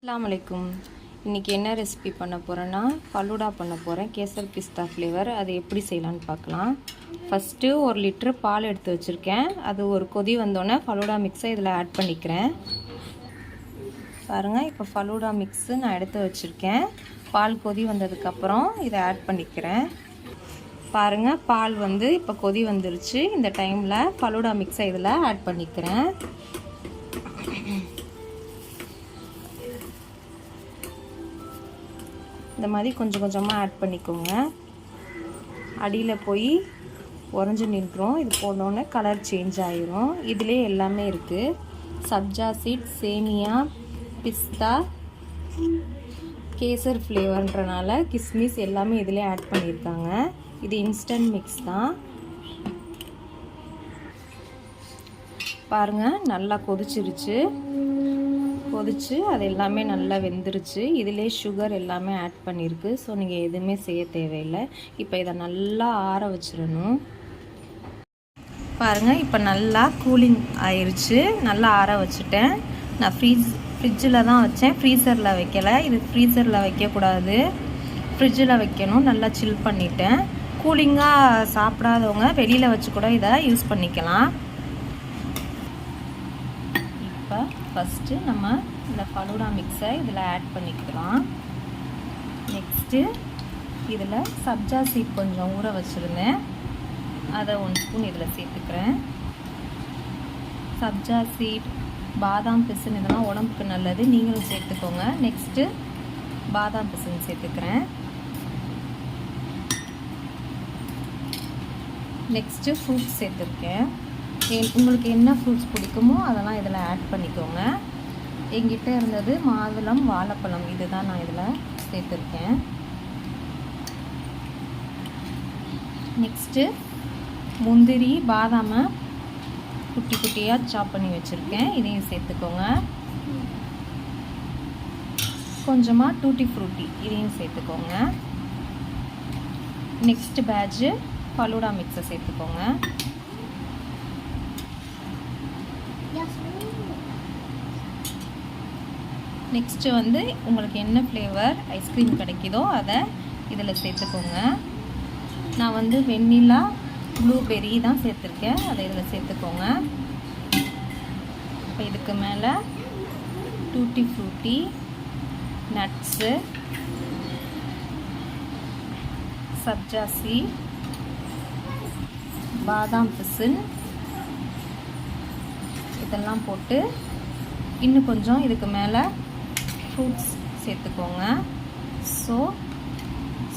அஸ்ஸலாமு அலைக்கும். இன்றைக்கி என்ன ரெசிபி பண்ண போகிறேன்னா ஃபலூடா பண்ண போகிறேன் கேசர் பிஸ்தா ஃப்ளேவர் அது எப்படி செய்யலான்னு பார்க்கலாம். ஃபஸ்ட்டு ஒரு லிட்ரு பால் எடுத்து வச்சுருக்கேன். அது ஒரு கொதி வந்தோடனே ஃபலூடா மிக்ஸை இதில் ஆட் பண்ணிக்கிறேன். பாருங்கள் இப்போ ஃபலூடா மிக்ஸு நான் எடுத்து வச்சுருக்கேன். பால் கொதி வந்ததுக்கப்புறம் இதை ஆட் பண்ணிக்கிறேன். பாருங்கள் பால் வந்து இப்போ கொதி வந்துருச்சு. இந்த டைமில் ஃபலூடா மிக்ஸை இதில் ஆட் பண்ணிக்கிறேன். இந்த மாதிரி கொஞ்சம் கொஞ்சமாக ஆட் பண்ணிக்கோங்க. அடியில் போய் உறைஞ்சி நின்றோம் இது போனோடனே கலர் சேஞ்ச் ஆயிரும். இதிலே எல்லாமே இருக்குது சப்ஜா சீட் சேமியா பிஸ்தா கேசர் ஃப்ளேவர்ன்றனால கிஸ்மிஸ் எல்லாமே இதிலே ஆட் பண்ணியிருக்காங்க. இது இன்ஸ்டன்ட் மிக்ஸ் தான். பாருங்கள் நல்லா கொதிச்சிருச்சு. கொதிச்சு அது எல்லாமே நல்லா வெந்துருச்சு. இதிலே சுகர் எல்லாமே ஆட் பண்ணியிருக்கு ஸோ நீங்கள் எதுவுமே செய்ய தேவையில்லை. இப்போ இதை நல்லா ஆற வச்சிடணும். பாருங்கள் இப்போ நல்லா கூலிங் ஆயிடுச்சு நல்லா ஆற வச்சுட்டேன். நான் ஃப்ரீஸ் ஃப்ரிட்ஜில் தான் வச்சேன். ஃப்ரீசரில் வைக்கலை. இது ஃப்ரீசரில் வைக்கக்கூடாது. ஃப்ரிட்ஜில் வைக்கணும். நல்லா சில் பண்ணிட்டேன். கூலிங்காக சாப்பிடாதவங்க வெளியில் வச்சு கூட இதை யூஸ் பண்ணிக்கலாம் இப்போ ஃபஸ்ட்டு நம்ம இந்த ஃபலூடா மிக்ஸை இதில் ஆட் பண்ணிக்கலாம் நெக்ஸ்ட்டு இதில் சப்ஜா சீட் கொஞ்சம் ஊற வச்சுருந்தேன். அதை ஒன் ஸ்பூன் இதில் சேர்த்துக்கிறேன். சப்ஜா சீட் பாதாம் பிசின் இதெல்லாம் உடம்புக்கு நல்லது. நீங்களும் சேர்த்துக்கோங்க. நெக்ஸ்ட்டு பாதாம் பிசின் சேர்த்துக்கிறேன். நெக்ஸ்ட்டு ஃப்ரூட்ஸ் சேர்த்துருக்கேன். உங்களுக்கு என்ன ஃப்ரூட்ஸ் பிடிக்குமோ அதெல்லாம் இதில் ஆட் பண்ணிக்கோங்க. எங்கிட்ட இருந்தது மாதுளம் வாழைப்பழம். இதுதான் நான் இதில் சேர்த்துருக்கேன். நெக்ஸ்ட்டு முந்திரி பாதாமை குட்டி குட்டியாக சாப் பண்ணி வச்சுருக்கேன். இதையும் சேர்த்துக்கோங்க. கொஞ்சமாக டூட்டி ஃப்ரூட்டி இதையும் சேர்த்துக்கோங்க. நெக்ஸ்ட் பேட்ச்சு ஃபலூடா மிக்ஸை சேர்த்துக்கோங்க. நெக்ஸ்ட்டு வந்து உங்களுக்கு என்ன ஃப்ளேவர் ஐஸ்கிரீம் கிடைக்குதோ அதை இதில் சேர்த்துக்கோங்க. நான் வந்து வெண்ணிலா ப்ளூபெரி தான் சேர்த்துருக்கேன். அதை இதில் சேர்த்துக்கோங்க. இப்போ இதுக்கு மேலே டூட்டி ஃப்ரூட்டி நட்ஸு சப்ஜாசி பாதாம் பிசின் இதெல்லாம் போட்டு இன்னும் கொஞ்சம் இதுக்கு மேலே ஃப்ரூட்ஸ் சேர்த்துக்கோங்க. ஸோ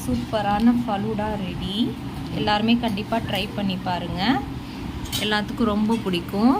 சூப்பரான ஃபலூடா ரெடி எல்லாருமே கண்டிப்பாக ட்ரை பண்ணி பாருங்கள் எல்லாத்துக்கும் ரொம்ப பிடிக்கும்.